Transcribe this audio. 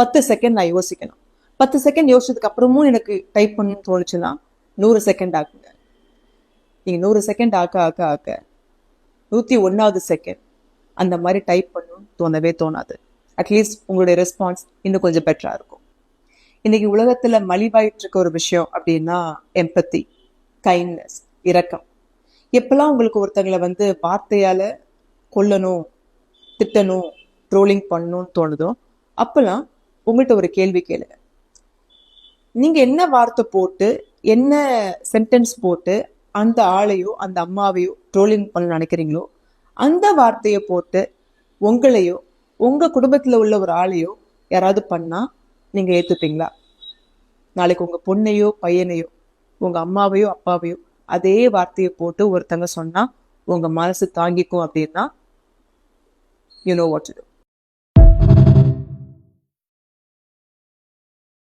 பத்து செகண்ட் நான் யோசிக்கணும். பத்து செகண்ட் யோசிச்சதுக்கு அப்புறமும் எனக்கு டைப் பண்ணணும்னு தோணுச்சுன்னா நூறு செகண்ட் ஆக்குங்க நீங்கள் நூறு செகண்ட் ஆக்க ஆக்க ஆக்க நூற்றி ஒன்றாவது செகண்ட் அந்த மாதிரி டைப் பண்ணணும்னு தோணவே தோணாது. அட்லீஸ்ட் உங்களுடைய ரெஸ்பான்ஸ் இன்னும் கொஞ்சம் பெட்டராக இருக்கும். இன்னைக்கு உலகத்தில் மலிவாயிட்டு இருக்க ஒரு விஷயம் அப்படின்னா எம்பத்தி கைண்ட்னஸ் இரக்கம். எப்பெல்லாம் உங்களுக்கு ஒருத்தங்களை வந்து வார்த்தையால் கொல்லணும் திட்டணும் ட்ரோலிங் பண்ணணும்னு தோணுதோ அப்போல்லாம் உங்கள்கிட்ட ஒரு கேள்வி கேளுங்க. நீங்க என்ன வார்த்தை போட்டு என்ன சென்டென்ஸ் போட்டு அந்த ஆளையோ அந்த அம்மாவையோ ட்ரோலிங் பண்ண நினைக்கிறீங்களோ அந்த வார்த்தையை போட்டு உங்களையோ உங்க குடும்பத்துல உள்ள ஒரு ஆளையோ யாராவது பண்ணா நீங்க ஏத்துப்பீங்களா? நாளைக்கு உங்க பொண்ணையோ பையனையோ உங்க அம்மாவையோ அப்பாவையோ அதே வார்த்தையை போட்டு ஒருத்தங்க சொன்னா உங்க மனசு தாங்கிக்கும் அப்படின்னா யூ நோ வாட் டு